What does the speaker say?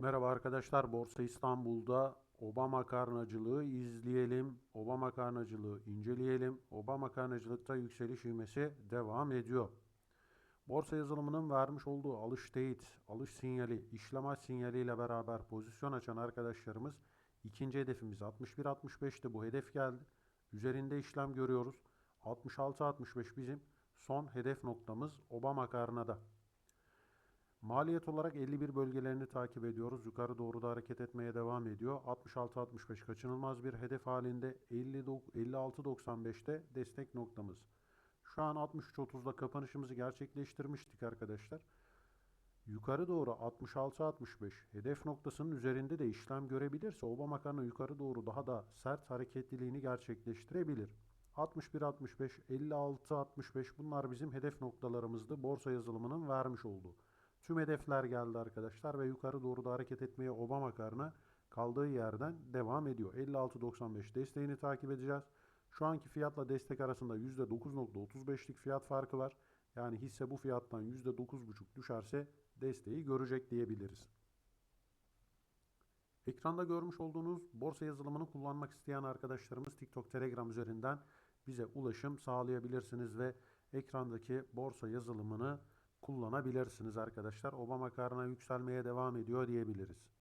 Merhaba arkadaşlar, Borsa İstanbul'da Obama karnacılığı izleyelim, Obama karnacılığı inceleyelim. Obama karnacılıkta yükseliş ivmesi devam ediyor. Borsa yazılımının vermiş olduğu alış teyit, alış sinyali, işlem aç sinyaliyle beraber pozisyon açan arkadaşlarımız ikinci hedefimiz 61-65'ti bu hedef geldi. Üzerinde işlem görüyoruz. 66-65 bizim son hedef noktamız Obama karnada. Maliyet olarak 51 bölgelerini takip ediyoruz. Yukarı doğru da hareket etmeye devam ediyor. 66-65 kaçınılmaz bir hedef halinde. 56-95'te destek noktamız. Şu an 63-30'da kapanışımızı gerçekleştirmiştik arkadaşlar. Yukarı doğru 66-65 hedef noktasının üzerinde de işlem görebilirse Obama makarna yukarı doğru daha da sert hareketliliğini gerçekleştirebilir. 61-65, 56-65 bunlar bizim hedef noktalarımızdı. Borsa yazılımının vermiş olduğu. Tüm hedefler geldi arkadaşlar ve yukarı doğru da hareket etmeye Obama karnı kaldığı yerden devam ediyor. 56.95 desteğini takip edeceğiz. Şu anki fiyatla destek arasında %9.35'lik fiyat farkı var. Yani hisse bu fiyattan %9.5 düşerse desteği görecek diyebiliriz. Ekranda görmüş olduğunuz borsa yazılımını kullanmak isteyen arkadaşlarımız TikTok, Telegram üzerinden bize ulaşım sağlayabilirsiniz ve ekrandaki borsa yazılımını kullanabilirsiniz arkadaşlar. Obama karına yükselmeye devam ediyor diyebiliriz.